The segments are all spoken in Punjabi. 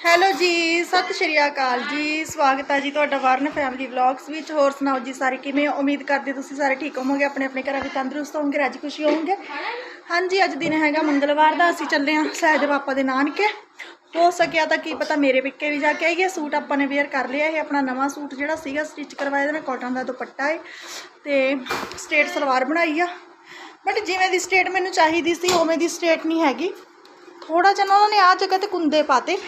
ਹੈਲੋ ਜੀ, ਸਤਿ ਸ਼੍ਰੀ ਅਕਾਲ ਜੀ। ਸਵਾਗਤ ਹੈ ਜੀ ਤੁਹਾਡਾ ਵਰਨ ਫੈਮਿਲੀ ਵਲੌਗਸ ਵਿੱਚ। ਹੋਰ ਸੁਣਾਓ ਜੀ ਸਾਰੇ ਕਿਵੇਂ ਹੋ? ਉਮੀਦ ਕਰਦੇ ਤੁਸੀਂ ਸਾਰੇ ਠੀਕ ਹੋਵੋਗੇ ਆਪਣੇ ਆਪਣੇ ਘਰਾਂ ਵਿੱਚ ਤੰਦਰੁਸਤ ਹੋਵੋਗੇ, ਰਾਜੀ ਖੁਸ਼ੀ ਹੋਵੋਗੇ। ਹਾਂਜੀ, ਅੱਜ ਦਿਨ ਹੈਗਾ ਮੰਗਲਵਾਰ ਦਾ, ਅਸੀਂ ਚੱਲੇ ਹਾਂ ਸਹਿਜ ਪਾਪਾ ਦੇ ਨਾਨਕੇ। ਹੋ ਸਕਿਆ ਤਾਂ ਕੀ ਪਤਾ ਮੇਰੇ ਪਿੱਕੇ ਵੀ ਜਾ ਕੇ ਆਈਏ। ਸੂਟ ਆਪਾਂ ਨੇ ਵੇਅਰ ਕਰ ਲਿਆ ਇਹ ਆਪਣਾ ਨਵਾਂ ਸੂਟ ਜਿਹੜਾ ਸੀਗਾ ਸਟਿਚ ਕਰਵਾਇਆ ਇਹਦੇ ਨਾਲ ਕਾਟਨ ਦਾ ਦੁਪੱਟਾ ਹੈ ਤੇ ਸਟੇਟ ਸਲਵਾਰ ਬਣਾਈ ਆ। ਬਟ ਜਿਵੇਂ ਦੀ ਸਟੇਟ ਮੈਨੂੰ ਚਾਹੀਦੀ ਸੀ, ਉਵੇਂ ਦੀ ਸਟੇਟ ਨਹੀਂ ਹੈਗੀ। ਥੋੜਾ ਜਿਹਾ ਨਾ ਉਹਨਾਂ ਨੇ ਆ ਜਗ੍ਹਾ ਤੇ ਕੁੰਦੇ ਪਾਤੇ।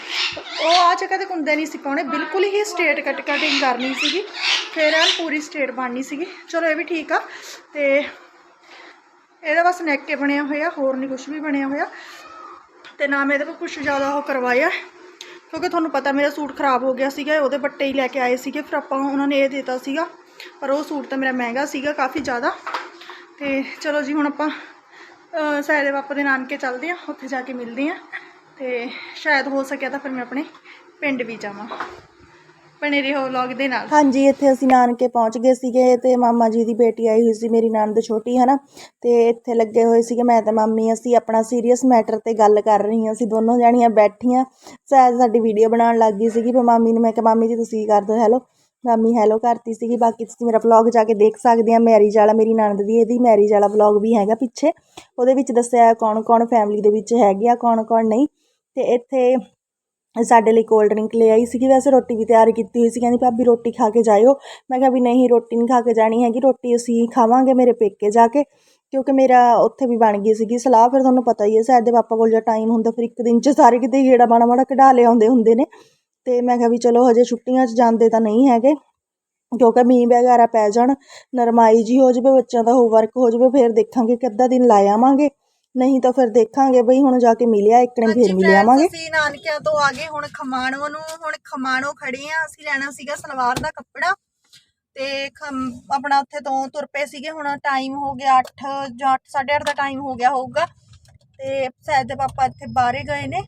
ਉਹ ਆ ਜਗ੍ਹਾ ਤੇ ਕੁੰਦੇ ਨਹੀਂ ਸੀ ਪਾਉਣੇ। ਬਿਲਕੁਲ ਹੀ ਸਟੇਟ ਕਟ ਕਟਿੰਗ ਕਰਨੀ ਸੀਗੀ। ਫਿਰ ਐਨ ਪੂਰੀ ਸਟੇਟ ਬਣਨੀ ਸੀਗੀ। ਚਲੋ ਇਹ ਵੀ ਠੀਕ ਆ। ਤੇ ਇਹਦਾ ਬਸ ਨੈਕ ਕੇ ਬਣਿਆ ਹੋਇਆ, ਹੋਰ ਨਹੀਂ ਕੁਝ ਵੀ ਬਣਿਆ ਹੋਇਆ। ਤੇ ਨਾ ਮੈਂ ਇਹਦੇ ਕੋਲ ਕੁਝ ਜ਼ਿਆਦਾ ਉਹ ਕਰਵਾਇਆ। ਕਿਉਂਕਿ ਤੁਹਾਨੂੰ ਪਤਾ ਮੇਰਾ ਸੂਟ ਖਰਾਬ ਹੋ ਗਿਆ ਸੀਗਾ, ਉਹਦੇ ਬੱਟੇ ਹੀ ਲੈ ਕੇ ਆਏ ਸੀਗੇ। ਫਿਰ ਆਪਾਂ ਉਹਨਾਂ ਨੇ ਇਹ ਦਿੱਤਾ ਸੀਗਾ। ਪਰ ਉਹ ਸੂਟ ਤਾਂ ਮੇਰਾ ਮਹਿੰਗਾ ਸੀਗਾ ਕਾਫੀ ਜ਼ਿਆਦਾ। ਤੇ ਚਲੋ ਜੀ, ਹੁਣ ਆਪਾਂ ਸਾਇਦ ਦੇ ਦੇ ਨਾਨਕੇ ਚੱਲਦੇ ਆ ਉੱਥੇ ਜਾ ਕੇ ਮਿਲਦੇ ਆ ਤੇ ਸ਼ਾਇਦ ਹੋ ਸਕਿਆ ਤਾਂ ਫਿਰ ਮੈਂ ਆਪਣੇ ਪਿੰਡ ਵੀ ਜਾਵਾਂ ਬਣੇ ਰਹੋ ਵਲੌਗ ਦੇ ਨਾਲ। ਹਾਂਜੀ, ਇੱਥੇ ਅਸੀਂ ਨਾਨਕੇ ਪਹੁੰਚ ਗਏ ਸੀਗੇ ਤੇ ਮਾਮਾ ਜੀ ਦੀ ਬੇਟੀ ਆਈ ਹੋਈ ਸੀ, ਮੇਰੀ ਨਣਦ ਛੋਟੀ, ਹਨਾ? ਤੇ ਇੱਥੇ ਲੱਗੇ ਹੋਏ ਸੀਗੇ, ਮੈਂ ਤੇ ਮਾਮੀ, ਅਸੀਂ ਆਪਣਾ ਸੀਰੀਅਸ ਮੈਟਰ ਤੇ ਗੱਲ ਕਰ ਰਹੀਆਂ ਅਸੀਂ ਦੋਨੋਂ ਜਾਣੀਆਂ ਬੈਠੀਆਂ। ਸ਼ਾਇਦ ਸਾਡੀ ਵੀਡੀਓ ਬਣਾਉਣ ਲੱਗ ਗਈ ਸੀਗੀ, ਫਿਰ ਮਾਮੀ ਨੂੰ ਮੈਂ ਕਿਹਾ, ਮਾਮੀ ਜੀ, ਤੁਸੀਂ ਕੀ ਕਰਦੇ ਹੋ? ਹੈਲੋ ਮਾਮੀ ਹੈਲੋ ਕਰਤੀ ਸੀਗੀ, ਬਾਕੀ ਤੁਸੀਂ ਮੇਰਾ ਵਲੌਗ ਜਾ ਕੇ ਦੇਖ ਸਕਦੇ ਆ ਮੈਰਿਜ ਵਾਲਾ, ਮੇਰੀ ਨਣਦ ਦੀ ਇਹਦੀ ਮੈਰਿਜ ਵਾਲਾ ਵਲੌਗ ਵੀ ਹੈਗਾ ਪਿੱਛੇ। ਉਹਦੇ ਵਿੱਚ ਦੱਸਿਆ ਕੌਣ ਕੌਣ ਫੈਮਿਲੀ ਦੇ ਵਿੱਚ ਹੈਗੇ ਆ, ਕੌਣ ਕੌਣ ਨਹੀਂ। ਤੇ ਇੱਥੇ ਸਾਡੇ ਲਈ ਕੋਲਡ ਡਰਿੰਕ ਲੈ ਆਈ ਸੀਗੀ, ਵੈਸੇ ਰੋਟੀ ਵੀ ਤਿਆਰ ਕੀਤੀ ਹੋਈ ਸੀ, ਕਹਿੰਦੀ ਭਾਬੀ ਰੋਟੀ ਖਾ ਕੇ ਜਾਇਓ। ਮੈਂ ਕਿਹਾ ਵੀ ਨਹੀਂ, ਰੋਟੀ ਨਹੀਂ ਖਾ ਕੇ ਜਾਣੀ ਹੈਗੀ, ਰੋਟੀ ਅਸੀਂ ਖਾਵਾਂਗੇ ਮੇਰੇ ਪੇਕੇ ਜਾ ਕੇ, ਕਿਉਂਕਿ ਮੇਰਾ ਉੱਥੇ ਵੀ ਬਣ ਗਈ ਸੀਗੀ ਸਲਾਹ, ਫਿਰ ਤੁਹਾਨੂੰ ਪਤਾ ਹੀ ਹੈ, ਸ਼ਾਇਦ ਦੇ ਪਾਪਾ ਕੋਲ ਜਾਂ ਟਾਈਮ ਹੁੰਦਾ, ਫਿਰ ਇੱਕ ਦਿਨ 'ਚ ਸਾਰੇ ਕਿਤੇ ਗੇੜਾ ਬਾਣਾ ਮਾੜਾ ਕਢਾ ਲਿਆਉਂਦੇ ਹੁੰਦੇ ਨੇ। ਤੇ ਮੈਂ ਕਿਹਾ ਵੀ ਚਲੋ ਹਜੇ ਛੁੱਟੀਆਂ 'ਚ ਜਾਂਦੇ ਤਾਂ ਨਹੀਂ ਹੈਗੇ ਕਿਉਂਕਿ ਮੀਂਹ ਵਗੈਰਾ ਪੈ ਜਾਣ ਨਰਮਾਈ ਜੀ ਹੋ ਜਾਵੇ ਬੱਚਿਆਂ ਦਾ ਹੋਮਵਰਕ ਹੋ ਜਾਵੇ ਫਿਰ ਦੇਖਾਂਗੇ ਕਿ ਅੱਧਾ ਦਿਨ ਲਾ ਆਵਾਂਗੇ ਨਹੀਂ ਤਾਂ ਫਿਰ ਦੇਖਾਂਗੇ ਬਈ ਹੁਣ ਜਾ ਕੇ ਮਿਲਿਆ ਇੱਕ ਨੇ ਫਿਰ ਮਿਲ ਆਵਾਂਗੇ। ਅਸੀਂ ਨਾਨਕਿਆਂ ਤੋਂ ਆ ਗਏ ਹੁਣ ਖਮਾਣੋ ਨੂੰ ਹੁਣ ਖਮਾਣੋ ਖੜੇ ਆ ਅਸੀਂ ਲੈਣਾ ਸੀਗਾ ਸਲਵਾਰ ਦਾ ਕੱਪੜਾ ਤੇ ਆਪਣਾ ਉੱਥੇ ਤੋਂ ਤੁਰ ਪਏ ਸੀਗੇ ਹੁਣ ਟਾਈਮ ਹੋ ਗਿਆ 8 ਜਾਂ 8:30 ਦਾ ਟਾਈਮ ਹੋ ਗਿਆ ਹੋਊਗਾ ਤੇ ਸੈਦ ਦੇ ਪਾਪਾ ਇੱਥੇ ਬਾਹਰੇ ਗਏ ਨੇ।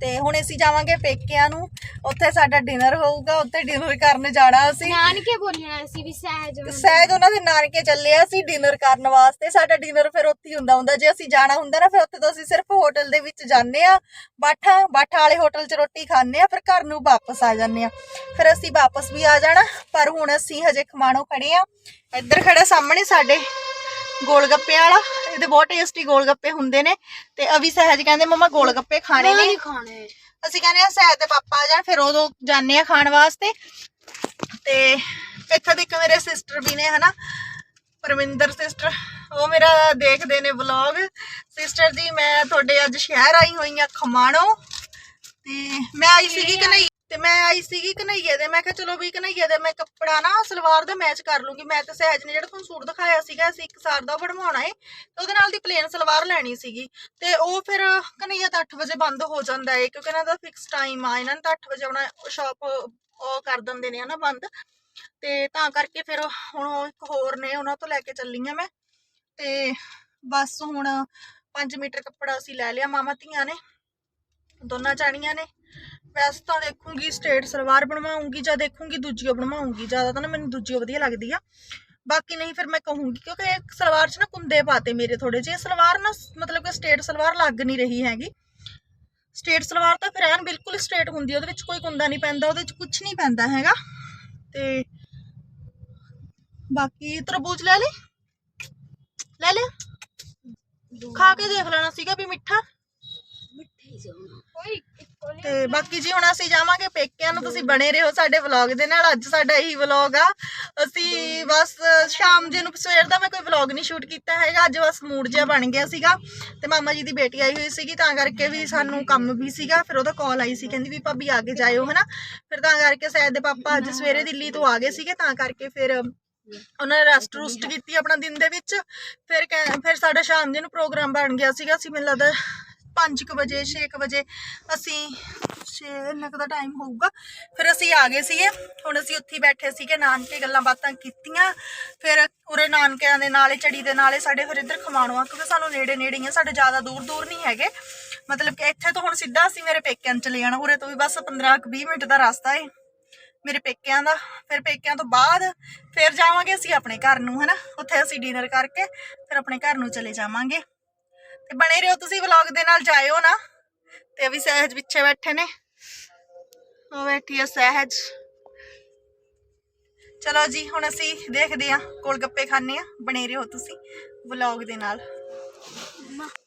ਤੇ ਹੁਣ ਅਸੀਂ ਜਾਵਾਂਗੇ ਪੇਕਿਆਂ ਨੂੰ। ਉੱਥੇ ਸਾਡਾ ਡਿਨਰ ਹੋਊਗਾ ਉੱਥੇ ਡਿਨਰ ਕਰਨ ਜਾਣਾ ਅਸੀਂ। ਨਾਨਕੇ ਬੋਲਣਾ ਸੀ ਵੀ ਸਹਿਜ ਸਹਿਜ ਉਹਨਾਂ ਦੇ ਨਾਨਕੇ ਚੱਲੇ ਆ ਅਸੀਂ ਡਿਨਰ ਕਰਨ ਵਾਸਤੇ। ਸਾਡਾ ਡਿਨਰ ਫਿਰ ਉੱਥੇ ਹੀ ਹੁੰਦਾ ਹੁੰਦਾ। ਜੇ ਅਸੀਂ ਜਾਣਾ ਹੁੰਦਾ ਨਾ ਫਿਰ ਉੱਥੇ ਤੋਂ ਅਸੀਂ ਸਿਰਫ ਹੋਟਲ ਦੇ ਵਿੱਚ ਜਾਂਦੇ ਆ। ਬਾਠਾ ਬਾਠਾ ਵਾਲੇ ਹੋਟਲ 'ਚ ਰੋਟੀ ਖਾਂਦੇ ਆ ਫਿਰ ਘਰ ਨੂੰ ਵਾਪਸ ਆ ਜਾਂਦੇ ਆ। ਫਿਰ ਅਸੀਂ ਵਾਪਸ ਵੀ ਆ ਜਾਣਾ ਪਰ ਹੁਣ ਅਸੀਂ ਹਜੇ ਖਮਾਣੋ ਖੜੇ ਆ। ਇੱਧਰ ਖੜਾ ਸਾਹਮਣੇ ਸਾਡੇ ਗੋਲ ਗੱਪੇ ਵਾਲਾ। ਇਹਦੇ ਬਹੁਤ ਟੇਸਟੀ ਗੋਲ ਗੱਪੇ ਹੁੰਦੇ ਨੇ ਤੇ ਅਵੀ ਸਹਿਜ ਕਹਿੰਦੇ ਮਮਾ ਗੋਲ ਗੱਪੇ ਖਾਣੇ ਨੇ। ਨਹੀਂ ਖਾਣੇ। ਅਸੀਂ ਕਹਿੰਦੇ ਆ ਸਹਿਜ ਦੇ ਪਾਪਾ ਆ ਜਾਣ ਫਿਰ ਉਦੋਂ ਜਾਂਦੇ ਆ ਖਾਣ ਵਾਸਤੇ। ਤੇ ਇੱਥੇ ਦੇ ਇੱਕ ਮੇਰੇ ਸਿਸਟਰ ਵੀ ਨੇ ਹਨਾ? ਪਰਮਿੰਦਰ ਸਿਸਟਰ ਉਹ ਮੇਰਾ ਦੇਖਦੇ ਨੇ ਵਲੌਗ ਸਿਸਟਰ ਜੀ ਮੈਂ ਤੁਹਾਡੇ ਅੱਜ ਸ਼ਹਿਰ ਆਈ ਹੋਈ ਆ ਖਮਾਣੋ। ਤੇ ਮੈਂ ਆਈ ਸੀਗੀ ਕਨਈ ਤੇ ਮੈਂ ਆਈ ਸੀਗੀ ਕਨਈਏ ਦੇ, ਮੈਂ ਕਿਹਾ ਚਲੋ ਵੀ ਕਨਈਏ ਦੇ, ਮੈਂ ਕੱਪੜਾ ਨਾ ਸਲਵਾਰ ਦਾ ਮੈਚ ਕਰ ਲੂੰਗੀ। ਮੈਂ ਤੇ ਸਹਿਜ ਨੇ ਜਿਹੜਾ ਤੁਹਾਨੂੰ ਸੂਟ ਦਿਖਾਇਆ ਸੀਗਾ, ਅਸੀਂ ਇੱਕ ਸਾਰ ਦਾ ਬਣਵਾਉਣਾ ਏ, ਤੇ ਉਹਦੇ ਨਾਲ ਦੀ ਪਲੇਨ ਸਲਵਾਰ ਲੈਣੀ ਸੀਗੀ। ਤੇ ਉਹ ਫਿਰ ਕਨਈਆ ਤਾਂ 8 ਵਜੇ ਬੰਦ ਹੋ ਜਾਂਦਾ ਏ, ਕਿਉਂਕਿ ਇਹਨਾਂ ਦਾ ਫਿਕਸ ਟਾਈਮ ਆ, ਇਹਨਾਂ ਨੇ ਤਾਂ 8 ਵਜੇ ਆਪਣਾ ਸ਼ਾਪ ਉਹ ਕਰ ਦਿੰਦੇ ਨੇ ਹਨਾ ਬੰਦ। ਤੇ ਤਾਂ ਕਰਕੇ ਫਿਰ ਹੁਣ ਉਹ ਇੱਕ ਹੋਰ ਨੇ, ਉਹਨਾਂ ਤੋਂ ਲੈ ਕੇ ਚੱਲੀ ਆ ਮੈਂ। ਤੇ ਬਸ ਹੁਣ 5 ਮੀਟਰ ਕੱਪੜਾ ਅਸੀਂ ਲੈ ਲਿਆ ਮਾਮਾ ਧੀਆਂ ਨੇ, ਦੋਨਾਂ ਜਾਣੀਆਂ ਨੇ। ਵੈਸੇ ਤਾਂ ਦੇਖੂੰਗੀ ਸਟੇਟ ਸਲਵਾਰ ਬਣਵਾਉਂਗੀ ਜਾਂ ਦੇਖੂੰਗੀ ਦੂਜੀ ਓ ਬਣਵਾਉਂਗੀ ਜ਼ਿਆਦਾ ਤਾਂ ਨਾ ਮੈਨੂੰ ਦੂਜੀ ਓ ਵਧੀਆ ਲੱਗਦੀ ਆ ਬਾਕੀ ਨਹੀਂ ਫਿਰ ਮੈਂ ਕਹੂੰਗੀ ਕਿਉਂਕਿ ਇੱਕ ਸਲਵਾਰ 'ਚ ਨਾ ਕੁੰਦੇ ਪਾਤੇ ਮੇਰੇ ਥੋੜੇ ਜਿਹੇ। ਸਲਵਾਰ ਨਾ ਸ- ਮਤਲਬ ਕਿ ਸਟੇਟ ਸਲਵਾਰ ਲੱਗ ਨਹੀਂ ਰਹੀ ਹੈਗੀ। ਸਟੇਟ ਸਲਵਾਰ ਤਾਂ ਫਿਰ ਐਨ ਬਿਲਕੁਲ ਸਟੇਟ ਹੁੰਦੀ ਆ, ਉਹਦੇ ਵਿੱਚ ਕੋਈ ਕੁੰਦਾ ਨਹੀਂ ਪੈਂਦਾ ਉਹਦੇ ਵਿੱਚ ਕੁਝ ਨਹੀਂ ਪੈਂਦਾ ਹੈਗਾ। ਤੇ ਬਾਕੀ ਤਰਬੂਜ ਲੈ ਲੈ ਲੈ ਲੈ ਖਾ ਕੇ ਦੇਖ ਲੈਣਾ ਸੀਗਾ ਵੀ ਮਿੱਠਾ। ਮਿੱਠੇ ਜਾਣਾ ਕੋਈ ਇੱਕੋ ਨਹੀਂ ਤੇ ਬਾਕੀ ਜੀ ਹੁਣ ਅਸੀਂ ਜਾਵਾਂਗੇ ਪੇਕਿਆਂ ਨੂੰ, ਤੁਸੀਂ ਬਣੇ ਰਹੋ ਸਾਡੇ ਵਲੌਗ ਦੇ ਨਾਲ, ਅੱਜ ਸਾਡਾ ਇਹੀ ਵਲੌਗ ਆ। ਅਸੀਂ ਬਸ ਸ਼ਾਮ ਜੇ ਨੂੰ, ਸਵੇਰ ਦਾ ਮੈਂ ਕੋਈ ਵਲੌਗ ਨਹੀਂ ਸ਼ੂਟ ਕੀਤਾ ਹੈਗਾ, ਅੱਜ ਬਸ ਮੂਡ ਜਿਹਾ ਬਣ ਗਿਆ ਸੀਗਾ। ਤੇ ਮਾਮਾ ਜੀ ਦੀ ਬੇਟੀ ਆਈ ਹੋਈ ਸੀਗੀ, ਤਾਂ ਕਰਕੇ ਵੀ ਸਾਨੂੰ ਕੰਮ ਵੀ ਸੀਗਾ, ਫਿਰ ਉਹਦਾ ਕਾਲ ਆਈ ਸੀ, ਕਹਿੰਦੀ ਵੀ ਭਾਬੀ ਆ ਕੇ ਜਾਇਓ, ਹਨਾ। ਫਿਰ ਤਾਂ ਕਰਕੇ ਸੈਦ ਦੇ ਪਾਪਾ ਅੱਜ ਸਵੇਰੇ ਦਿੱਲੀ ਤੋਂ ਆ ਗਏ ਸੀਗੇ, ਤਾਂ ਕਰਕੇ ਫਿਰ ਉਹਨਾਂ ਨੇ ਰੈਸਟ ਰੂਸਟ ਕੀਤੀ ਆਪਣਾ ਦਿਨ ਦੇ ਵਿੱਚ। ਫਿਰ ਕਹਿ- ਫਿਰ ਸਾਡਾ ਸ਼ਾਮ ਜੇ ਨੂੰ ਪ੍ਰੋਗਰਾਮ ਬਣ ਗਿਆ ਸੀਗਾ, ਅਸੀਂ ਮੈਨੂੰ ਲੱਗਦਾ 5:00 ਵਜੇ 6:00 ਵਜੇ ਅਸੀਂ 6 ਇੰਨਾ ਕੁ ਦਾ ਟਾਈਮ ਹੋਊਗਾ। ਫਿਰ ਅਸੀਂ ਆ ਗਏ ਸੀਗੇ। ਹੁਣ ਅਸੀਂ ਉੱਥੇ ਬੈਠੇ ਸੀਗੇ, ਨਾਨਕੇ ਗੱਲਾਂ ਬਾਤਾਂ ਕੀਤੀਆਂ। ਫਿਰ ਉਰੇ ਨਾਨਕਿਆਂ ਦੇ ਨਾਲੇ, ਚੜੀ ਦੇ ਨਾਲੇ ਸਾਡੇ ਫਿਰ ਇੱਧਰ ਖਮਾਣੋ ਆ ਕਿਉਂਕਿ ਸਾਨੂੰ ਨੇੜੇ ਨੇੜੇ ਹੀ ਆ, ਸਾਡੇ ਜ਼ਿਆਦਾ ਦੂਰ ਦੂਰ ਨਹੀਂ ਹੈਗੇ। ਮਤਲਬ ਕਿ ਇੱਥੇ ਤੋਂ ਹੁਣ ਸਿੱਧਾ ਅਸੀਂ ਮੇਰੇ ਪੇਕਿਆਂ ਨੂੰ ਚਲੇ ਜਾਣਾ। ਉਰੇ ਤੋਂ ਵੀ ਬਸ 15 ਕੁ 20 ਮਿੰਟ ਦਾ ਰਸਤਾ ਏ, ਮੇਰੇ ਪੇਕਿਆਂ ਦਾ। ਫਿਰ ਪੇਕਿਆਂ ਤੋਂ ਬਾਅਦ ਫਿਰ ਜਾਵਾਂਗੇ ਅਸੀਂ ਆਪਣੇ ਘਰ ਨੂੰ, ਹਨਾ? ਉੱਥੇ ਅਸੀਂ ਡਿਨਰ ਕਰਕੇ ਫਿਰ ਆਪਣੇ ਘਰ ਨੂੰ ਚਲੇ ਜਾਵਾਂਗੇ। ਤੇ ਬਣੇ ਰਹੋ ਤੁਸੀਂ ਵਲੌਗ ਦੇ ਨਾਲ ਜਾਇਓ ਨਾ। ਤੇ ਅਭੀ ਸਹਿਜ ਪਿੱਛੇ ਬੈਠੇ ਨੇ। ਉਹ ਬੈਠੀ ਆ ਸਹਿਜ। ਚਲੋ ਜੀ ਹੁਣ ਅਸੀਂ ਦੇਖਦੇ ਆ ਕੋਲ ਗੱਪੇ ਖਾਣੇ ਆ ਬਣੇ ਰਹੋ ਤੁਸੀਂ ਵਲੌਗ ਦੇ ਨਾਲ।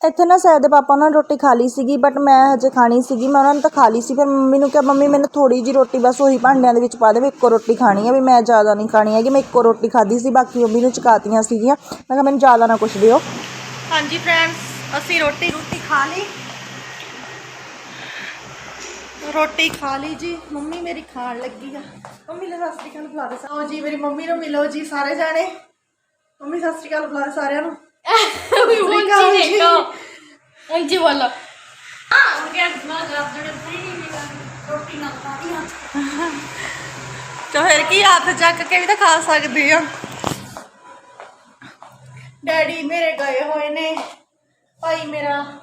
ਇੱਥੇ ਨਾ ਸਹਿਜ ਦੇ ਪਾਪਾ ਨਾਲ ਰੋਟੀ ਖਾ ਲਈ ਸੀਗੀ ਬਟ ਮੈਂ ਹਜੇ ਖਾਣੀ ਸੀਗੀ। ਮੈਂ ਉਹਨਾਂ ਨੇ ਤਾਂ ਖਾ ਲਈ ਸੀ ਫਿਰ ਮੰਮੀ ਨੂੰ ਕਿਹਾ ਮੰਮੀ ਮੈਨੂੰ ਥੋੜੀ ਜੀ ਰੋਟੀ ਬਸ ਉਹੀ ਭਾਂਡਿਆਂ ਦੇ ਵਿੱਚ ਪਾ ਦੇ ਮੈਂ ਇੱਕੋ ਰੋਟੀ ਖਾਣੀ ਆ ਵੀ ਮੈਂ ਜ਼ਿਆਦਾ ਨਹੀਂ ਖਾਣੀ ਹੈਗੀ ਮੈਂ ਇੱਕੋ ਰੋਟੀ ਖਾਧੀ ਸੀ ਬਾਕੀ ਮੰਮੀ ਨੂੰ ਚਕਾਤੀਆਂ ਸੀਗੀਆਂ। ਮੈਂ ਕਿਹਾ ਮੈਨੂੰ ਜ਼ਿਆਦਾ ਨਾ ਕੁਛ ਦਿਓ। ਹਾਂਜੀ ਫਰੈਂਡਸ ਅਸੀਂ ਰੋਟੀ ਰੋਟੀ ਖਾ ਲਈ। ਰੋਟੀ ਖਾ ਲਈ ਜੀ। ਮੰਮੀ ਮੇਰੀ ਖਾਣ ਲੱਗੀ ਆ। ਮੰਮੀ ਲੈ ਸਤਿ ਸ਼੍ਰੀ ਅਕਾਲ ਬੁਲਾ ਦੇ ਆਓ ਜੀ ਮੇਰੀ ਮੰਮੀ ਨੂੰ ਮਿਲੋ ਜੀ ਸਾਰੇ ਜਾਣੇ। ਮੰਮੀ ਸਤਿ ਸ਼੍ਰੀ ਅਕਾਲ ਬੁਲਾ ਦੇ ਸਾਰਿਆਂ ਨੂੰ। ਉਂਚੀ ਦੇਖੋ। ਉਂਚੀ ਬੋਲੋ। ਹਾਂ ਉਹ ਗਿਆ। ਮੈਂ ਗਰਾਬ ਜੜੇ ਰੋਟੀ ਨਾ ਖਾਣੀ ਆ ਤਾਂ ਫਿਰ ਕੀ ਹੱਥ ਚੱਕ ਕੇ ਵੀ ਤਾਂ ਖਾ ਸਕਦੇ ਆ। ਡੈਡੀ ਮੇਰੇ ਗਏ ਹੋਏ ਨੇ। ਭਾਈ ਮੇਰਾ।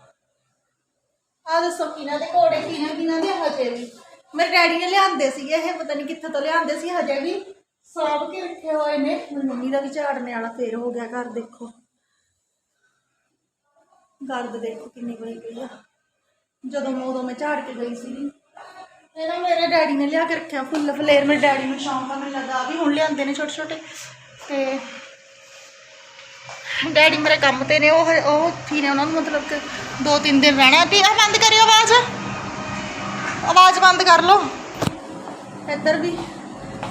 ਆ ਦੱਸੋ ਕਿਹਨਾਂ ਦੇ ਘੋੜੇ, ਕਿਹਨਾਂ ਕਿਹਨਾਂ ਦੇ ਹਜੇ ਵੀ? ਮੇਰੇ ਡੈਡੀ ਨੇ ਲਿਆਂਦੇ ਸੀਗੇ ਇਹ, ਪਤਾ ਨਹੀਂ ਕਿੱਥੇ ਤੋਂ ਲਿਆਂਦੇ ਸੀ, ਹਜੇ ਵੀ। ਸਾਂਭ ਕੇ ਰੱਖੇ ਹੋਏ ਨੇ। ਮੇਰੀ ਮੰਮੀ ਦਾ ਵੀ ਝਾੜਨੇ ਵਾਲਾ ਫੇਰ ਹੋ ਗਿਆ ਘਰ ਦੇਖੋ। ਗਰਦ ਦੇਖੋ ਕਿੰਨੀ ਹੋਈ ਪਈ ਆ। ਜਦੋਂ ਮੈਂ ਉਦੋਂ ਮੈਂ ਝਾੜ ਕੇ ਗਈ ਸੀਗੀ। ਇਹ ਨਾ ਮੇਰੇ ਡੈਡੀ ਨੇ ਲਿਆ ਕੇ ਰੱਖਿਆ ਫੁੱਲ ਫਲੇਰ। ਮੇਰੇ ਡੈਡੀ ਨੂੰ ਸ਼ੌਂਕ ਆ, ਮੈਨੂੰ ਲੱਗਾ ਵੀ ਹੁਣ ਲਿਆਂਦੇ ਨੇ ਛੋਟੇ ਛੋਟੇ ਤੇ ਡੈਡੀ ਮੇਰੇ ਕੰਮ ਤੇ ਨੇ ਉਹ ਉਹ ਉੱਥੇ ਨੇ ਉਹਨਾਂ ਨੂੰ ਮਤਲਬ ਕਿ ਦੋ ਤਿੰਨ ਦਿਨ ਰਹਿਣਾ ਤੇ ਆ ਬੰਦ ਕਰਿਓ ਆਵਾਜ਼। ਆਵਾਜ਼ ਬੰਦ ਕਰ ਲਓ। ਇੱਧਰ ਵੀ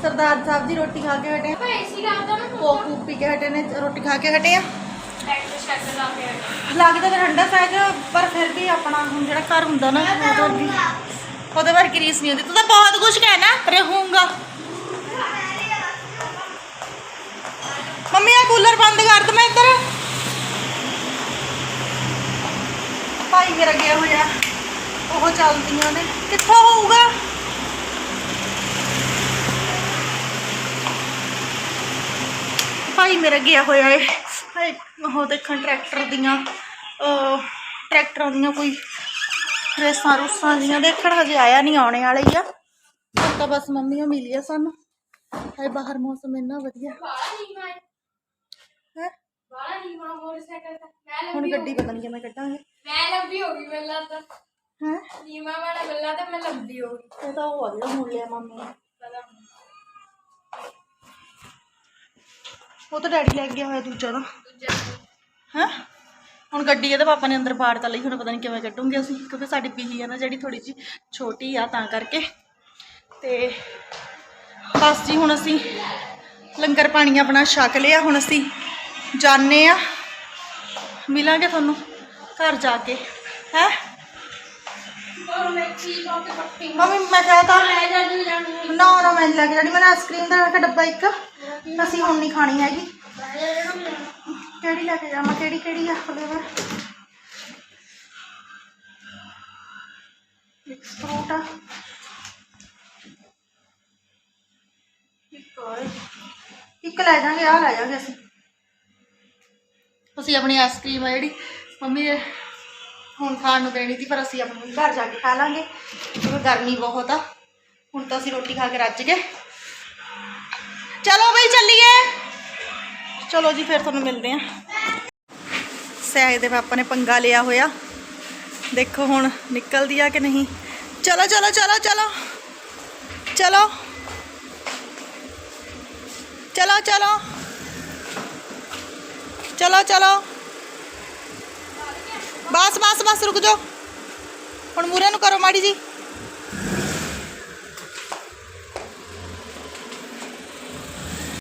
ਸਰਦਾਰ ਸਾਹਿਬ ਜੀ ਰੋਟੀ ਖਾ ਕੇ ਹਟੇ ਆ। ਭਾਈ ਸੀ ਕਰਦਾ ਨਾ ਕੋਕ ਕੂਕ ਪੀ ਕੇ ਹਟੇ ਨੇ ਰੋਟੀ ਖਾ ਕੇ ਹਟੇ ਆ। ਲੱਗਦਾ ਤਾਂ ਠੰਡਾ ਸਹਿਜ ਪਰ ਫਿਰ ਵੀ ਆਪਣਾ ਹੁਣ ਜਿਹੜਾ ਘਰ ਹੁੰਦਾ ਨਾ ਉਹਦੇ ਵਰਗੀ ਉਹਦੇ ਵਰਗੀ ਰੀਸ ਨਹੀਂ ਹੁੰਦੀ। ਤੂੰ ਤਾਂ ਬਹੁਤ ਕੁਝ ਕਹਿਣਾ ਰਹੂੰਗਾ ਮੰਮੀ ਆ ਕੂਲਰ ਬੰਦ ਕਰ ਦੇ ਮੈਂ ਇੱਧਰ। ਭਾਈ ਮੇਰਾ ਗਿਆ ਹੋਇਆ। ਉਹ ਚੱਲਦੀਆਂ ਨੇ। ਕਿੱਥੋਂ ਹੋਊਗਾ? ਭਾਈ ਮੇਰਾ ਗਿਆ ਹੋਇਆ ਏ। ਹਾਏ, ਉਹ ਦੇਖਣ ਟਰੈਕਟਰ ਦੀਆਂ ਟਰੈਕਟਰਾਂ ਦੀਆਂ ਕੋਈ ਰੇਸਾਂ ਰੂਸਾਂ ਦੀਆਂ ਦੇਖਣ, ਹਜੇ ਆਇਆ ਨਹੀਂ ਆਉਣੇ ਵਾਲਾ ਹੀ ਆ। ਤਾਂ ਬਸ ਮੰਮੀ ਉਹ ਮਿਲੀ ਆ ਸਾਨੂੰ। ਹਾਏ, ਬਾਹਰ ਮੌਸਮ ਇੰਨਾ ਵਧੀਆ। ਬਾਲਾ ਨੀਵਾ ਹੈ ਬਾਲਾ ਨੀਵਾ ਮੋਟਰਸਾਈਕਲ ਦਾ ਮੈਂ ਹੁਣ ਲੰਬੀ ਗੱਡੀ ਪਤਾ ਨਹੀਂ ਕਿਵੇਂ ਕੱਢਾਂਗੇ। ਮੈਂ ਲੰਬੀ ਹੋ ਗਈ ਮੈਨੂੰ ਲੱਗਦਾ ਹੈ? ਨੀਵਾ ਵਾਲਾ ਗੱਲਾਂ ਤਾਂ ਮੈਂ ਲੰਬੀ ਹੋ ਗਈ। ਇਹ ਤਾਂ ਉਹ ਆ ਜਿਹੜਾ ਮੁੜ ਲਿਆ ਮੰਮੀ ਨੇ। ਪਤਾ ਉਹ ਤਾਂ ਡੈਡੀ ਲੈ ਕੇ ਗਿਆ ਹੋਇਆ ਦੂਜਾ ਦਾ ਦੂਜਾ ਹੈ? ਹੁਣ ਗੱਡੀ ਇਹਦੇ ਪਾਪਾ ਨੇ ਅੰਦਰ ਬਾੜ ਤਾਂ ਲਈ ਹੁਣ ਪਤਾ ਨਹੀਂ ਕਿਵੇਂ ਕੱਢੂਗੇ ਅਸੀਂ ਕਿਉਂਕਿ ਸਾਡੀ ਪੀਹੀ ਆ ਨਾ ਜਿਹੜੀ ਥੋੜੀ ਜੀ ਛੋਟੀ ਆ ਤਾਂ ਕਰਕੇ। ਤੇ ਬਸ ਜੀ ਹੁਣ ਅਸੀਂ ਲੰਗਰ ਪਾਣੀ ਆਪਣਾ ਛਕ ਲਿਆ ਹੁਣ ਅਸੀਂ ਜਾਣੇ ਆ ਮਿਲਾਂਗੇ ਤੁਹਾਨੂੰ ਘਰ ਜਾ ਕੇ ਹੈ ਔਰ ਮੈਂ ਚੀਜ਼ ਹੋ ਕੇ ਪੱਟੀ ਮੰਮੀ ਮੈਂ ਕਿਹਾ ਤਾਂ ਲੈ ਜਾ ਜੂ ਜਾਣੀ ਨਾ ਨਾ ਮੈਂ ਨੀ ਲੈ ਕੇ ਜਾਣੀ ਮੈਂ ਆਈਸਕ੍ਰੀਮ ਦਾ ਰੱਖਿਆ ਡੱਬਾ ਇੱਕ ਅਸੀਂ ਹੁਣ ਨਹੀਂ ਖਾਣੀ ਹੈਗੀ ਕਿਹੜੀ ਲੈ ਕੇ ਜਾਵਾਂ ਕਿਹੜੀ ਕਿਹੜੀ ਆ ਫਲੇਵਰ ਇੱਕ ਫਰੂਟ ਆ ਇੱਕ ਹੋਰ। ਇੱਕ ਲੈ ਜਾਾਂਗੇ ਆ ਲੈ ਜਾਾਂਗੇ ਅਸੀਂ ਅਸੀਂ ਆਪਣੀ ਆਈਸਕ੍ਰੀਮ ਆ ਜਿਹੜੀ, ਮੰਮੀ ਨੇ ਹੁਣ ਖਾਣ ਨੂੰ ਦੇਣੀ ਸੀ, ਪਰ ਅਸੀਂ ਆਪਣੇ ਘਰ ਜਾ ਕੇ ਖਾ ਲਾਂਗੇ। ਕਿਉਂਕਿ ਗਰਮੀ ਬਹੁਤ ਆ। ਹੁਣ ਤਾਂ ਅਸੀਂ ਰੋਟੀ ਖਾ ਕੇ ਰੱਜ ਗਏ। ਚਲੋ ਬਈ ਚੱਲੀਏ। ਚਲੋ ਜੀ, ਫਿਰ ਤੁਹਾਨੂੰ ਮਿਲਦੇ ਆ ਸਹਿਜ ਦੇ ਪਾਪਾ ਨੇ ਪੰਗਾ ਲਿਆ ਹੋਇਆ। ਦੇਖੋ ਹੁਣ ਨਿਕਲਦੀ ਆ ਕਿ ਨਹੀਂ। ਚਲੋ ਚਲੋ ਚਲੋ ਚਲੋ। ਚਲੋ। ਚਲੋ ਚਲੋ। ਚਲੋ ਚਲੋ। ਬਸ ਬਸ ਬਸ ਰੁਕ ਜਾਓ। ਹੁਣ ਮੂਰੇ ਨੂੰ ਕਰੋ ਮਾੜੀ ਜੀ।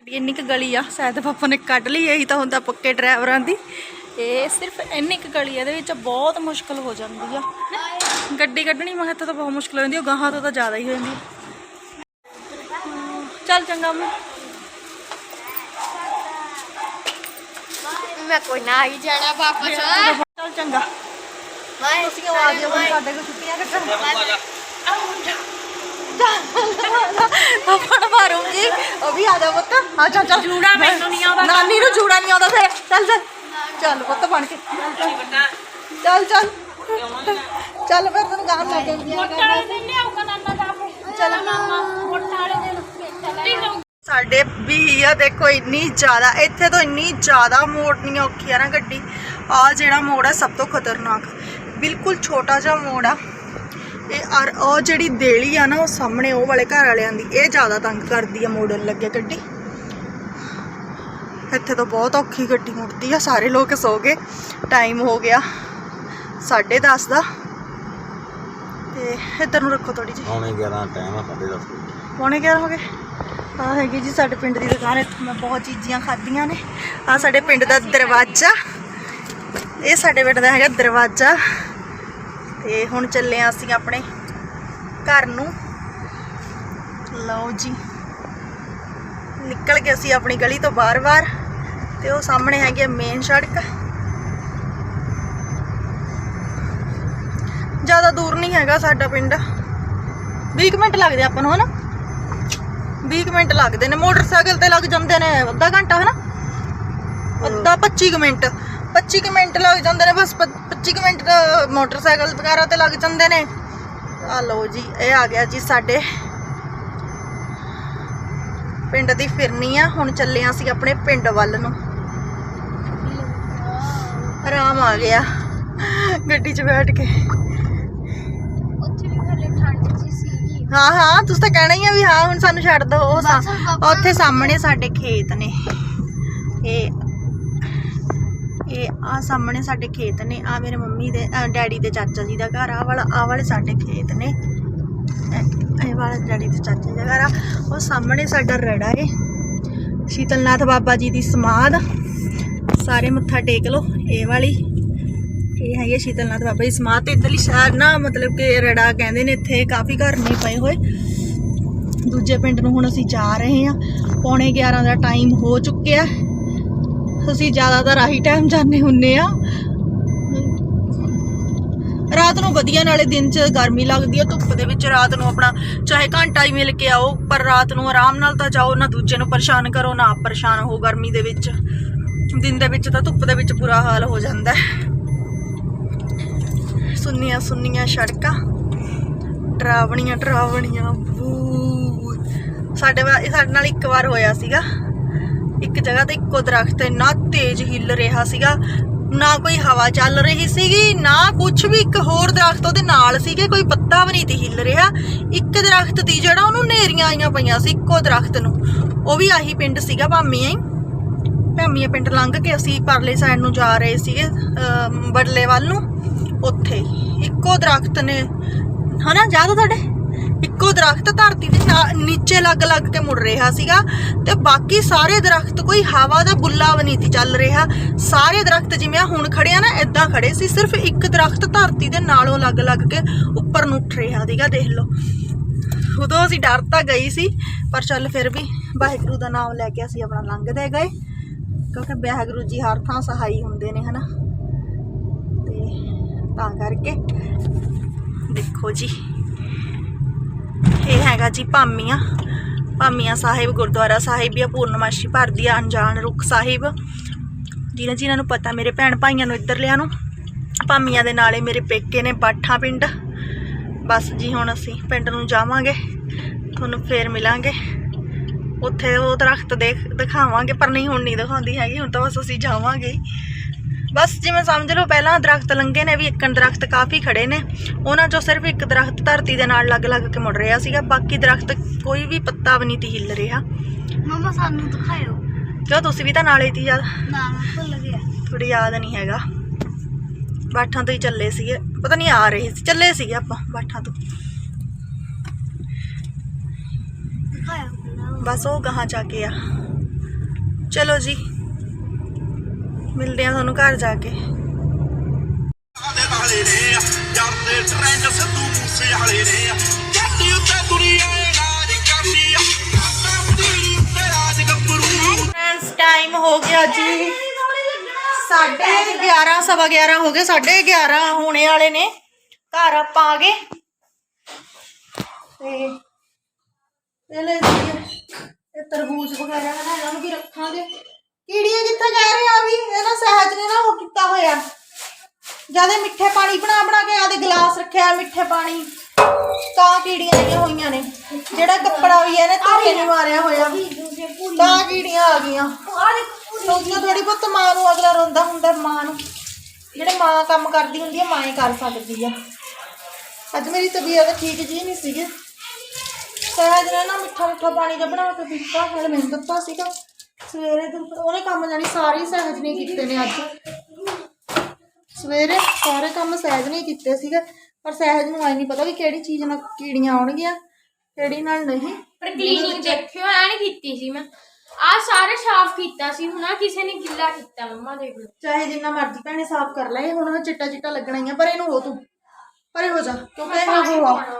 ਇੰਨੀ ਕੁ ਗਲੀ ਆ ਸ਼ਾਇਦ ਪਾਪਾ ਨੇ ਕੱਢ ਲਈ ਇਹੀ ਤਾਂ ਹੁੰਦਾ ਪੱਕੇ ਡਰਾਈਵਰਾਂ ਦੀ। ਇਹ ਸਿਰਫ ਇੰਨੀ ਕੁ ਗਲੀ ਆ, ਇਹਦੇ ਵਿੱਚ ਬਹੁਤ ਮੁਸ਼ਕਲ ਹੋ ਜਾਂਦੀ ਆ। ਗੱਡੀ ਕੱਢਣੀ ਮੈਂ ਕਿਹਾ ਤਾਂ ਬਹੁਤ ਮੁਸ਼ਕਲ ਹੋ ਜਾਂਦੀ ਉਹ ਗਾਹਾਂ ਤੋਂ ਤਾਂ ਜ਼ਿਆਦਾ ਹੀ ਹੋ ਜਾਂਦੀ ਚੱਲ ਚੰਗਾ ਮੈਂ ਮੈਂ ਕੋਈ ਨਾ ਹੀ ਜਾਣਾ ਵਾਪਸ ਚੱਲ ਚੰਗਾ ਤੁਸੀਂ ਆ ਜਿਓ ਹੁਣ ਸਾਡੇ ਕੋਲ ਛੁੱਟੀਆਂ ਕੱਟਣ ਥੱਪੜ ਮਾਰੂੰਗੀ ਉਹ ਵੀ ਆ ਜਾ ਪੁੱਤ ਆ ਚੱਲ ਚੱਲ ਜੂੜਾ ਮੈਨੂੰ ਨਹੀਂ ਆਉਂਦਾ ਨਾਨੀ ਨੂੰ ਜੂੜਾ ਨਹੀਂ ਆਉਂਦਾ ਫਿਰ ਚੱਲ ਚੱਲ ਚੱਲ ਪੁੱਤ ਬਣ ਕੇ ਚੱਲ ਚੱਲ ਚੱਲ ਫਿਰ ਤੈਨੂੰ ਗਾਂ ਲੈ ਕੇ ਸਾਡੇ ਵੀ ਆ ਦੇਖੋ ਇੰਨੀ ਜ਼ਿਆਦਾ ਇੱਥੇ ਤੋਂ ਇੰਨੀ ਜ਼ਿਆਦਾ ਮੋੜਨੀ ਔਖੀ ਆ ਨਾ ਗੱਡੀ। ਆ ਜਿਹੜਾ ਮੋੜ ਆ ਸਭ ਤੋਂ ਖਤਰਨਾਕ। ਬਿਲਕੁਲ ਛੋਟਾ ਜਿਹਾ ਮੋੜ ਆ। ਇਹ ਔਰ ਉਹ ਜਿਹੜੀ ਦੇਲੀ ਆ ਨਾ ਉਹ ਸਾਹਮਣੇ ਉਹ ਵਾਲੇ ਘਰ ਵਾਲਿਆਂ ਦੀ ਇਹ ਜ਼ਿਆਦਾ ਤੰਗ ਕਰਦੀ ਆ ਮੋੜਨ ਲੱਗੇ ਗੱਡੀ। ਇੱਥੇ ਤਾਂ ਬਹੁਤ ਔਖੀ ਗੱਡੀ ਮੁੜਦੀ ਆ ਸਾਰੇ ਲੋਕ ਸੋ ਗਏ। ਟਾਈਮ ਹੋ ਗਿਆ 10:30 ਦਾ। ਤੇ ਇੱਧਰ ਨੂੰ ਰੱਖੋ ਥੋੜੀ ਜਿਹੀ। ਪੌਣੇ 11 ਟਾਈਮ ਆ ਸਾਡੇ ਦਾ ਪੌਣੇ 11 ਹੋ ਗਏ। ਆ ਹੈਗੀ ਜੀ ਸਾਡੇ ਪਿੰਡ ਦੀ ਦੁਕਾਨ, ਇੱਥੇ ਮੈਂ ਬਹੁਤ ਚੀਜ਼ਾਂ ਖਾਧੀਆਂ ਨੇ। ਆ ਸਾਡੇ ਪਿੰਡ ਦਾ ਦਰਵਾਜ਼ਾ। ਇਹ ਸਾਡੇ ਪਿੰਡ ਦਾ ਹੈਗਾ ਦਰਵਾਜ਼ਾ। ਤੇ ਹੁਣ ਚੱਲੇ ਆ ਅਸੀਂ ਆਪਣੇ ਘਰ ਨੂੰ। ਲਓ ਜੀ। ਨਿਕਲ ਕੇ ਅਸੀਂ ਆਪਣੀ ਗਲੀ ਤੋਂ ਬਾਰ-ਬਾਰ ਤੇ ਉਹ ਸਾਹਮਣੇ ਹੈਗੀ ਆ ਮੇਨ ਸੜਕ। ਜ਼ਿਆਦਾ ਦੂਰ ਨਹੀਂ ਹੈਗਾ ਸਾਡਾ ਪਿੰਡ। 20 ਕੁ ਮਿੰਟ ਲੱਗਦੇ ਆਪਾਂ ਨੂੰ, ਹਨਾ? 20 ਕੁ ਮਿੰਟ ਲੱਗਦੇ ਨੇ, ਮੋਟਰਸਾਈਕਲ ਤੇ ਲੱਗ ਜਾਂਦੇ ਨੇ, ਅੱਧਾ ਘੰਟਾ, ਹਨਾ? ਅੱਧਾ 25 ਮਿੰਟ 25 ਮਿੰਟ ਲੱਗ ਜਾਂਦੇ ਨੇ, ਬਸ 25 ਮਿੰਟ ਮੋਟਰਸਾਈਕਲ ਵਗੈਰਾ ਤੇ ਲੱਗ ਜਾਂਦੇ ਨੇ। ਆ ਲਓ ਜੀ, ਇਹ ਆ ਗਿਆ ਜੀ ਸਾਡੇ ਪਿੰਡ ਦੀ ਫਿਰਨੀ ਆ, ਹੁਣ ਚੱਲੇ ਆ ਅਸੀਂ ਆਪਣੇ ਪਿੰਡ ਵੱਲ ਨੂੰ। ਆਰਾਮ ਆ ਗਿਆ, ਗੱਡੀ 'ਚ ਬੈਠ ਕੇ ਉੱਥੇ ਵੀ ਹਲੇ ਠੰਡ ਜੀ ਸੀ ਹਾਂ ਹਾਂ ਤੁਸੀਂ ਤਾਂ ਕਹਿਣਾ ਹੀ ਆ ਵੀ ਹਾਂ ਹੁਣ ਸਾਨੂੰ ਛੱਡ ਦੋ ਉਹ ਸਾ- ਬਸ ਪਾਪਾ- ਉੱਥੇ ਸਾਹਮਣੇ ਸਾਡੇ ਖੇਤ ਨੇ। ਇਹ ਇਹ ਆ ਸਾਹਮਣੇ ਸਾਡੇ ਖੇਤ ਨੇ ਆ ਮੇਰੇ ਮੰਮੀ ਦੇ ਅ, ਡੈਡੀ ਦੇ ਚਾਚਾ ਜੀ ਦਾ ਘਰ ਆ ਵਾਲਾ ਆ ਵਾਲੇ ਸਾਡੇ ਖੇਤ ਨੇ। ਇਹ- ਇਹ ਵਾਲਾ ਡੈਡੀ ਦੇ ਚਾਚਾ ਜੀ ਦਾ ਘਰ ਆ ਉਹ ਸਾਹਮਣੇ ਸਾਡਾ ਰੜਾ ਏ। ਸ਼ੀਤਲਨਾਥ ਬਾਬਾ ਜੀ ਦੀ ਸਮਾਧ। ਸਾਰੇ ਮੱਥਾ ਟੇਕ ਲਓ ਇਹ ਵਾਲੀ। ਇਹ ਹੈਗੀ ਸ਼ੀਤਲ ਨਾਥ ਬਾਬਾ ਜੀ ਸਮਾਧ ਤੇ ਇਧਰਲੀ ਸ਼ਹਿਰ ਨਾ ਮਤਲਬ ਕਿ ਰੜਾ ਕਹਿੰਦੇ ਨੇ ਇੱਥੇ, ਕਾਫੀ ਘਰ ਨਹੀਂ ਪਏ ਹੋਏ। ਦੂਜੇ ਪਿੰਡ ਨੂੰ ਹੁਣ ਅਸੀਂ ਜਾ ਰਹੇ ਹਾਂ। ਪੌਣੇ 11 ਦਾ ਟਾਈਮ ਹੋ ਚੁੱਕਿਆ। ਅਸੀਂ ਜ਼ਿਆਦਾਤਰ ਆਹੀ ਟਾਈਮ ਜਾਂਦੇ ਹੁੰਨੇ ਆ ਰਾਤ ਨੂੰ ਵਧੀਆ, ਨਾਲੇ ਦਿਨ 'ਚ ਗਰਮੀ ਲੱਗਦੀ ਆ, ਧੁੱਪ ਦੇ ਵਿੱਚ ਰਾਤ ਨੂੰ ਆਪਣਾ ਚਾਹੇ ਘੰਟਾ ਹੀ ਮਿਲ ਕੇ ਆਓ, ਪਰ ਰਾਤ ਨੂੰ ਆਰਾਮ ਨਾਲ ਤਾਂ ਜਾਓ, ਨਾ ਦੂਜੇ ਨੂੰ ਪਰੇਸ਼ਾਨ ਕਰੋ, ਨਾ ਆਪ ਪਰੇਸ਼ਾਨ ਹੋ ਗਰਮੀ ਦੇ ਵਿੱਚ। ਦਿਨ ਦੇ ਵਿੱਚ ਤਾਂ ਧੁੱਪ ਦੇ ਵਿੱਚ ਬੁਰਾ ਹਾਲ ਹੋ ਜਾਂਦਾ ਹੈ। ਸੁੰਨੀਆਂ ਸੁੰਨੀਆਂ ਸੜਕਾਂ। ਡਰਾਵਣੀਆਂ ਡਰਾਵਣੀਆਂ ਬੂ ਸਾਡੇ ਵਾ- ਸਾਡੇ ਨਾਲ ਇੱਕ ਵਾਰ ਹੋਇਆ ਸੀਗਾ। ਇੱਕ ਜਗ੍ਹਾ ਤੇ ਇੱਕੋ ਦਰਖਤ ਇੰਨਾ ਤੇਜ਼ ਹਿੱਲ ਰਿਹਾ ਸੀਗਾ। ਨਾ ਕੋਈ ਹਵਾ ਚੱਲ ਰਹੀ ਸੀਗੀ, ਨਾ ਕੁਝ ਵੀ, ਇੱਕ ਹੋਰ ਦਰਖਤ ਉਹਦੇ ਨਾਲ ਸੀਗੇ, ਕੋਈ ਪੱਤਾ ਵੀ ਨਹੀਂ ਤੇ ਹਿੱਲ ਰਿਹਾ। ਇੱਕ ਦਰਖਤ ਦੀ ਜਿਹੜਾ ਉਹਨੂੰ ਨੇਰੀਆਂ ਆਈਆਂ ਪਈਆਂ ਸੀ, ਇੱਕੋ ਦਰਖਤ ਨੂੰ। ਉਹ ਵੀ ਆਹੀ ਪਿੰਡ ਸੀਗਾ ਭਾਮੀਆਂ ਹੀ ਭਾਮੀਆਂ ਪਿੰਡ ਲੰਘ ਕੇ ਅਸੀਂ ਪਰਲੇ ਸਾਈਡ ਨੂੰ ਜਾ ਰਹੇ ਸੀਗੇ ਅਮ ਬੜਲੇ ਵੱਲ ਨੂੰ, ਉੱਥੇ। ਇੱਕੋ ਦਰਖਤ ਨੇ। ਹਨਾ, ਯਾਦ ਆ ਤੁਹਾਡੇ? ਇੱਕੋ ਦਰਖਤ ਧਰਤੀ ਦੇ ਨੀਚੇ ਲੱਗ ਲੱਗ ਕੇ ਮੁੜ ਰਿਹਾ ਸੀਗਾ ਤੇ ਬਾਕੀ ਸਾਰੇ ਦਰਖਤ ਕੋਈ ਹਵਾ ਦਾ ਬੁੱਲਾ ਵੀ ਨਹੀਂ ਚੱਲ ਰਿਹਾ। ਸਾਰੇ ਦਰਖਤ ਜਿਵੇਂ ਹੁਣ ਖੜੇ ਆ ਨਾ ਇਦਾਂ ਖੜੇ ਸੀ, ਸਿਰਫ ਇੱਕ ਦਰਖਤ ਧਰਤੀ ਦੇ ਨਾਲੋਂ ਲੱਗ ਲੱਗ ਕੇ ਉੱਪਰ ਨੂੰ ਉੱਠ ਰਿਹਾ ਸੀਗਾ, ਦੇਖ ਲਓ। ਉਦੋਂ ਅਸੀਂ ਡਰ ਤਾਂ ਗਈ ਸੀ, ਪਰ ਚੱਲ ਫਿਰ ਵੀ ਵਾਹਿਗੁਰੂ ਦਾ ਨਾਮ ਲੈ ਕੇ ਅਸੀਂ ਆਪਣਾ ਲੰਘਦੇ ਗਏ। ਕਿਉਂਕਿ ਵਾਹਿਗੁਰੂ ਜੀ ਹਰ ਥਾਂ ਸਹਾਈ ਹੁੰਦੇ ਨੇ, ਹਨਾ। ਤਾਂ ਕਰਕੇ। ਦੇਖੋ ਜੀ। ਇਹ ਹੈਗਾ ਜੀ ਭਾਮੀਆਂ। ਭਾਮੀਆਂ ਸਾਹਿਬ, ਗੁਰਦੁਆਰਾ ਸਾਹਿਬ ਜਾਂ ਪੂਰਨਮਾਸ਼ੀ ਭਰਦੀ ਆ ਅਣਜਾਣ ਰੁੱਖ ਸਾਹਿਬ। ਜਿਹਨਾਂ ਜਿਹਨਾਂ ਨੂੰ ਪਤਾ ਮੇਰੇ ਭੈਣ ਭਾਈਆਂ ਨੂੰ ਇੱਧਰ ਲਿਆ ਨੂੰ। ਭਾਮੀਆਂ ਦੇ ਨਾਲੇ ਮੇਰੇ ਪੇਕੇ ਨੇ ਬਾਠਾ ਪਿੰਡ। ਬਸ ਜੀ ਹੁਣ ਅਸੀਂ ਪਿੰਡ ਨੂੰ ਜਾਵਾਂਗੇ। ਤੁਹਾਨੂੰ ਫੇਰ ਮਿਲਾਂਗੇ। ਉੱਥੇ ਉਹ ਦਰਖਤ ਦੇਖ ਦਿਖਾਵਾਂਗੇ, ਪਰ ਨਹੀਂ ਹੁਣ ਨਹੀਂ ਦਿਖਾਉਂਦੀ ਹੈਗੀ। ਹੁਣ ਤਾਂ ਬਸ ਅਸੀਂ ਜਾਵਾਂਗੇ ਬਸ ਜਿਵੇਂ ਸਮਝ ਲਓ ਪਹਿਲਾਂ ਦਰਖਤ ਲੰਗੇ ਨੇ ਵੀ ਇੱਕਣ ਦਰਖਤ ਕਾਫੀ ਖੜੇ ਨੇ। ਉਹਨਾਂ ਚੋਂ ਸਿਰਫ ਇੱਕ ਦਰਖਤ ਧਰਤੀ ਦੇ ਨਾਲ ਲੱਗ-ਲੱਗ ਕੇ ਮੁੜ ਰਿਹਾ ਸੀਗਾ। ਬਾਕੀ ਦਰਖਤ ਕੋਈ ਵੀ ਪੱਤਾ ਵੀ ਨਹੀਂ ਤੀ ਹਿੱਲ ਰਿਹਾ। ਮਮਾ ਸਾਨੂੰ ਦਿਖਾਇਓ। ਕਿਉਂ? ਤੁਸੀਂ ਵੀ ਤਾਂ ਨਾਲੇ ਤੀ ਯਾਦ ਨਾ ਮੈਂ ਭੁੱਲ ਗਿਆ। ਥੋੜੀ ਯਾਦ ਨਹੀਂ ਹੈਗਾ। ਬਾਠਾਂ ਤੋਂ ਹੀ ਚੱਲੇ ਸੀਗੇ। ਪਤਾ ਨਹੀਂ ਆ ਰਹੇ ਸੀ। ਚੱਲੇ ਸੀਗੇ ਆਪਾਂ ਬਾਠਾਂ ਤੋਂ। ਦਿਖਾਇਓ। ਬਸ ਉਹ ਗਾਹਾਂ ਜਾ ਕੇ ਆ। ਚਲੋ ਜੀ। ਮਿਲਦੇ ਆ ਤੁਹਾਨੂੰ ਘਰ ਜਾ ਕੇ। ਨੇ ਨੇ ਟਾਈਮ ਹੋ ਗਿਆ ਜੀ। ਸਾਢੇ 11 ਸਵਾ 11 ਹੋ ਗਏ ਸਾਢੇ 11 ਹੋਣੇ ਵਾਲੇ ਨੇ। ਘਰ ਆਪਾਂ ਆ ਗਏ। ਤੇ ਇਹ ਲੈ ਜੀ ਇਹ ਤਰਬੂਜ ਵਗੈਰਾ ਹੈ ਇਹਨਾਂ ਨੂੰ ਵੀ ਰੱਖਾਂਗੇ। ਕੀੜੀਆਂ ਕਿੱਥੇ ਜਾ ਰਹੇ ਆ ਵੀ ਇਹ ਸਹਿਜ ਨੇ ਨਾ ਉਹ ਕੀਤਾ ਹੋਇਆ। ਜ਼ਿਆਦਾ ਮਿੱਠੇ ਪਾਣੀ ਬਣਾ ਬਣਾ ਕੇ ਆਦੇ ਗਲਾਸ ਰੱਖਿਆ ਮਿੱਠੇ ਪਾਣੀ। ਤਾਂ ਕੀੜੀਆਂ ਆਈਆਂ ਹੋਈਆਂ ਨੇ। ਜਿਹੜਾ ਕੱਪੜਾ ਵੀ ਇਹਨੇ ਧੋਕੇ ਨਹੀਂ ਮਾਰਿਆ ਹੋਇਆ। ਤਾਂ ਕੀੜੀਆਂ ਆ ਗਈਆਂ। ਸੋਚੋ ਥੋੜੀ ਬਹੁਤ ਮਾਂ ਨੂੰ ਅਗਲਾ ਰੋਂਦਾ ਹੁੰਦਾ ਮਾਂ ਨੂੰ। ਜਿਹੜੇ ਮਾਂ ਕੰਮ ਕਰਦੀ ਹੁੰਦੀ ਹੈ ਮਾਂ ਹੀ ਕਰ ਸਕਦੀ ਆ। ਅੱਜ ਮੇਰੀ ਤਬੀਅਤ ਠੀਕ ਜੀ ਨਹੀਂ ਸੀਗੀ। ਸਹਿਜ ਨੇ ਨਾ ਮਿੱਠਾ ਮਿੱਠਾ ਪਾਣੀ ਜਿਹਾ ਬਣਾ ਕੇ ਪੀਤਾ, ਹਲੇ ਮੈਨੂੰ ਦਿੱਤਾ ਸੀਗਾ। ਸਵੇਰੇ ਤੋਂ ਉਹਨੇ ਕੰਮ ਜਾਣੀ ਸਾਰੇ ਹੀ ਸਹਿਜ ਨੇ ਕੀਤੇ ਨੇ ਅੱਜ। ਸਵੇਰੇ ਸਾਰੇ ਕੰਮ ਸਹਿਜ ਨੇ ਹੀ ਕੀਤੇ ਸੀਗੇ ਪਰ ਸਹਿਜ ਨੂੰ ਆਈ ਨਹੀਂ ਪਤਾ ਵੀ ਕਿਹੜੀ ਚੀਜ਼ ਨਾਲ ਕੀੜੀਆਂ ਆਉਣਗੀਆਂ ਕਿਹੜੀ ਨਾਲ ਨਹੀਂ। ਪਰ ਕਲੀਨਿੰਗ ਦੇਖਿਓ ਐਨ ਕੀਤੀ ਸੀ ਮੈਂ। ਆ ਸਾਰੇ ਸਾਫ਼ ਕੀਤਾ ਸੀ ਹੁਣ ਆਹ ਕਿਸੇ ਨੇ ਗਿੱਲਾ ਕੀਤਾ ਮੰਮਾ ਦੇਖ ਲਓ ਚਾਹੇ ਜਿੰਨਾ ਮਰਜ਼ੀ ਭੈਣੇ ਸਾਫ਼ ਕਰ ਲੈ ਹੁਣ ਚਿੱਟਾ ਚਿੱਟਾ ਲੱਗਣਾ ਹੀ ਆ ਪਰ ਇਹਨੂੰ ਹੋ ਤੂੰ ਪਰੇ ਹੋ ਜਾ ਕਿਉਂਕਿ ਇਹ ਉਹ ਆ।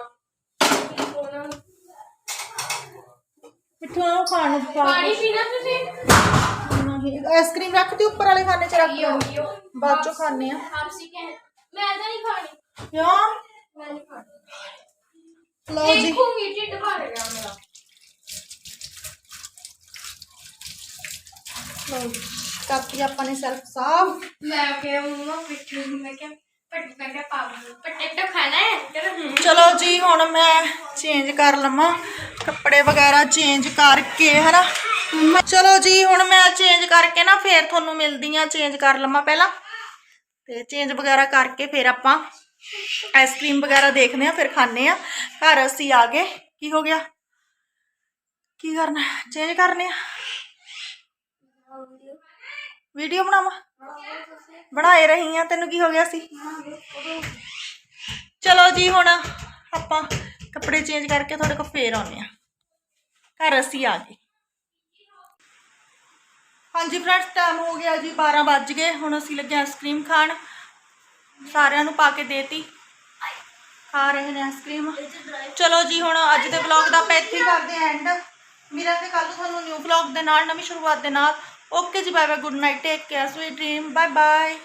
ਮਿੱਠੂ ਨੂੰ ਖਾਣ ਨੂੰ ਪਾ ਪਾਣੀ ਪੀਣਾ ਤੁਸੀਂ? ਨਹੀਂ ਆਈਸਕ੍ਰੀਮ ਰੱਖਦੀ ਉੱਪਰ ਵਾਲੇ ਖਾਨੇ ਚ ਰੱਖ ਲਓ ਬਾਅਦ ਚੋਂ ਖਾਣੇ ਆ। ਆਪਸੀ ਕਹਿ ਮੈਂ ਤਾਂ ਨਹੀਂ ਖਾਣੀ। ਕਿਉਂ? ਮੈਂ ਨਹੀਂ ਖਾਣੀ। ਲਓ ਜੀ। ਦੇਖੂੰਗੀ ਢਿੱਡ ਭਰ ਗਿਆ ਮੇਰਾ। ਲਓ ਜੀ। ਕਰਤੀ ਆਪਾਂ ਨੇ ਸੈਲਫ ਸਾਫ਼ ਮੈਂ ਕਿਹਾ ਮੰਮਾ ਪਿੱਛੇ ਮੈਂ ਕਿਹਾ ਪਟ ਮੈਂ ਕਿਹਾ ਪਾਪਾ ਪਟੇਟੋ ਖਾਣਾ ਹੈ? ਕਹਿੰਦਾ ਹੂੰ। ਚਲੋ ਜੀ ਹੁਣ ਮੈਂ ਚੇਂਜ ਕਰ ਲਵਾਂ। ਕੱਪੜੇ ਵਗੈਰਾ ਚੇਂਜ ਕਰਕੇ ਹਨਾ? ਚਲੋ ਜੀ ਹੁਣ ਮੈਂ ਚੇਂਜ ਕਰਕੇ ਨਾ ਫੇਰ ਤੁਹਾਨੂੰ ਮਿਲਦੀ ਆ ਚੇਂਜ ਕਰ ਲਵਾਂ ਪਹਿਲਾਂ। ਤੇ ਚੇਂਜ ਵਗੈਰਾ ਕਰਕੇ ਫਿਰ ਆਪਾਂ ਆਈਸਕ੍ਰੀਮ ਵਗੈਰਾ ਦੇਖਦੇ ਆ ਫਿਰ ਖਾਣੇ ਆ ਘਰ ਅਸੀਂ ਆ ਗਏ। ਕੀ ਹੋ ਗਿਆ? ਕੀ ਕਰਨਾ? ਚੇਂਜ ਕਰਨੇ ਆ? ਵੀਡੀਓ। ਬਣਾਵਾਂ? ਬਣਾਏ ਰਹੀ ਆ, ਤੈਨੂੰ ਕੀ ਹੋ ਗਿਆ ਸੀ? ਚਲੋ ਜੀ, ਹੁਣ ਆਪਾਂ ਕੱਪੜੇ ਚੇਂਜ ਕਰਕੇ ਤੁਹਾਡੇ ਕੋਲ ਫੇਰ ਆਉਂਦੇ ਆ। ਘਰ ਅਸੀਂ ਆ ਗਏ। ਹਾਂਜੀ ਫਰੈਂਡਸ ਟਾਈਮ ਹੋ ਗਿਆ ਜੀ 12 ਵੱਜ ਗਏ। ਹੁਣ ਅਸੀਂ ਲੱਗੇ ਆਈਸਕ੍ਰੀਮ ਖਾਣ। ਸਾਰਿਆਂ ਨੂੰ ਪਾ ਕੇ ਦੇਤੀ। ਖਾ ਰਹੇ ਨੇ ਆਈਸਕ੍ਰੀਮ ਚਲੋ ਜੀ, ਹੁਣ ਅੱਜ ਦੇ ਵਲੌਗ ਦਾ ਆਪਾਂ ਇੱਥੇ ਕਰਦੇ ਐਂਡ ਮਿਲਾਂਗੇ ਕੱਲ ਨੂੰ ਤੁਹਾਨੂੰ ਨਿਊ ਵਲੌਗ ਦੇ ਨਾਲ, ਨਵੀਂ ਸ਼ੁਰੂਆਤ ਦੇ ਨਾਲ। Okay ji bye bye good night take care sweet dream bye bye